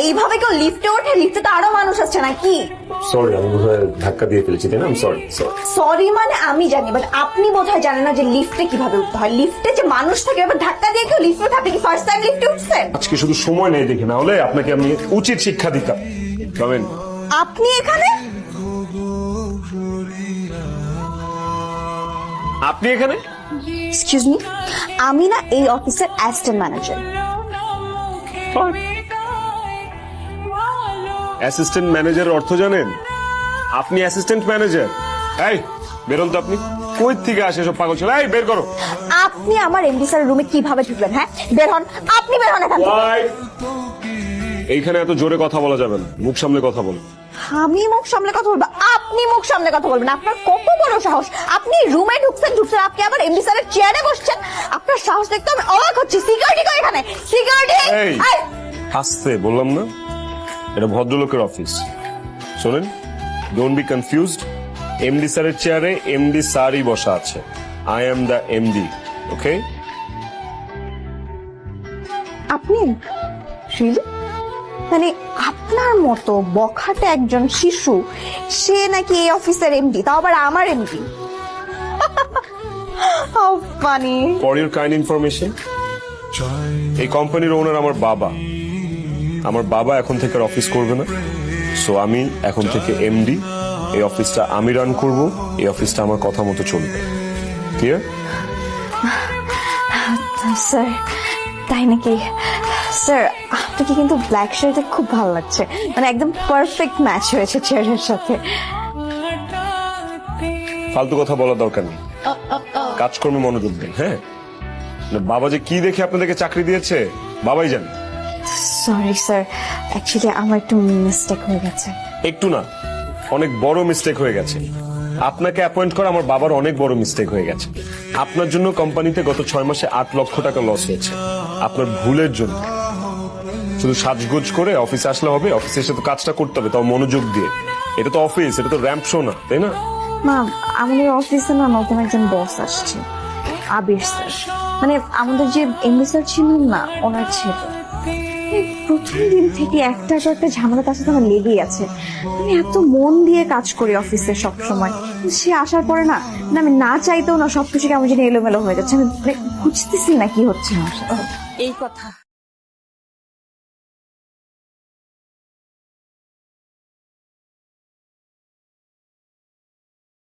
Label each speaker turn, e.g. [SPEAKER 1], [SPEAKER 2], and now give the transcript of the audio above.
[SPEAKER 1] এইভাবে কেউ লিফটে ওঠে? লিফটে তো আরও মানুষ আছে নাকি?
[SPEAKER 2] সরি আমি বোধহয় ধাক্কা দিয়ে ফেলেছি তাই না? আমি সরি সরি
[SPEAKER 1] সরি মানে আমি জানি বাট আপনি বোধহয় জানেন না যে লিফটে কীভাবে উঠতে হয়। লিফটে যে মানুষ থাকে এবার ধাক্কা দিয়ে কেউ লিফটে আপনি কি ফার্স্ট টাইম লিফটে উঠছেন?
[SPEAKER 2] আজকে শুধু সময় নেই দেখি না হলে আপনাকে আমি উচিত শিক্ষা দিতাম। কমেন
[SPEAKER 1] আপনি এখানে?
[SPEAKER 2] আপনি এখানে?
[SPEAKER 1] এক্সকিউজ মি আমি না এই অফিসের অ্যাসিস্ট্যান্ট ম্যানেজার
[SPEAKER 2] অ্যাসিস্ট্যান্ট ম্যানেজারের অর্থ জানেন? আপনি অ্যাসিস্ট্যান্ট ম্যানেজার। এই বেরোন তো আপনি। কই থেকে আসে সব পাগল ছেলে? এই বের করো।
[SPEAKER 1] আপনি আমার এমডি স্যারের রুমে কীভাবে ঢুকলেন হ্যাঁ? বের হন। আপনি বের হন এখান থেকে।
[SPEAKER 2] এইখানে এত জোরে কথা বলা যাবে না। মুখ সামলে কথা বল।
[SPEAKER 1] আমি মুখ সামলে কথা বলব? আপনি মুখ সামলে কথা বলবেন। আপনার কত বড় সাহস? আপনি রুমে ঢুকছেন ঢুকছেন আপনি আবার এমডি স্যারের চেয়ারে বসছেন। আপনার সাহস দেখতে আমি অবাক হচ্ছি। সিকিউরিটি কই এখানে? সিকিউরিটি
[SPEAKER 2] এই আসতে বললাম না? এটা ভদ্রলোকের অফিস শোনেন ডোন্ট বি কনফিউজড এমডি স্যারের চেয়ারে এমডি স্যারই বসা আছে। I am the MD okay
[SPEAKER 1] আপনি Really? মানে আপনার মতো বখাটে একজন শিশু সে নাকি এই অফিসের এমডি তাও আবার আমার MD funny
[SPEAKER 2] for your kind information এই কোম্পানির ওনার আমার বাবা। আমার বাবা এখন থেকে আর অফিস করবে না। সো আমি এখন থেকে এমডি এই অফিসটা আমি রান করব এই অফিসটা আমার কথা মতো চলবে। ক্লিয়ার
[SPEAKER 1] স্যার তাই নাকি? স্যার আপনাকে কিন্তু ব্ল্যাক শার্টে খুব ভালো লাগছে। মানে একদম পারফেক্ট ম্যাচ হয়েছে চেয়ারের সাথে।
[SPEAKER 2] ফালতু কথা বলার দরকার নেই। কাজকর্মে মনোযোগ দেন হ্যাঁ? বাবা যে কি দেখে আপনাদেরকে চাকরি দিয়েছে বাবাই জানে।
[SPEAKER 1] সরি স্যার অ্যাকচুয়ালি আমার একটু মিস্টেক হয়ে গেছে।
[SPEAKER 2] একটু না। অনেক বড় মিস্টেক হয়ে গেছে। আপনাকে অ্যাপয়েন্ট করা আমার বাবার অনেক বড় মিস্টেক হয়ে গেছে। আপনার জন্য কোম্পানিতে গত ছয় মাসে আট লক্ষ টাকা লস হয়েছে। আপনার ভুলের জন্য। শুধু সাজগোজ করে অফিসে আসলে হবে অফিসে এসে তো কাজটা করতে হবে তাও মনোযোগ দিয়ে। এটা তো অফিস এটা তো র্যাম্প শো না তাই না?
[SPEAKER 1] মা আমাদের অফিসে না নতুন একজন বস আসছে। আবির স্যার মানে আমাদের যে এমডি স্যার ছিলেন না ওনার ছেলে। প্রথম দিন থেকে একটা একটা ঝামেলা তার সাথে আমার লেগেই আছে। আমি এত মন দিয়ে কাজ করি অফিসে সব সময় সে আসার পরে না না আমি না চাইতেও না সবকিছু কেমন যেন এলোমেলো হয়ে যাচ্ছে। আমি মানে বুঝতেছি না কি হচ্ছে আমার
[SPEAKER 3] এই কথা।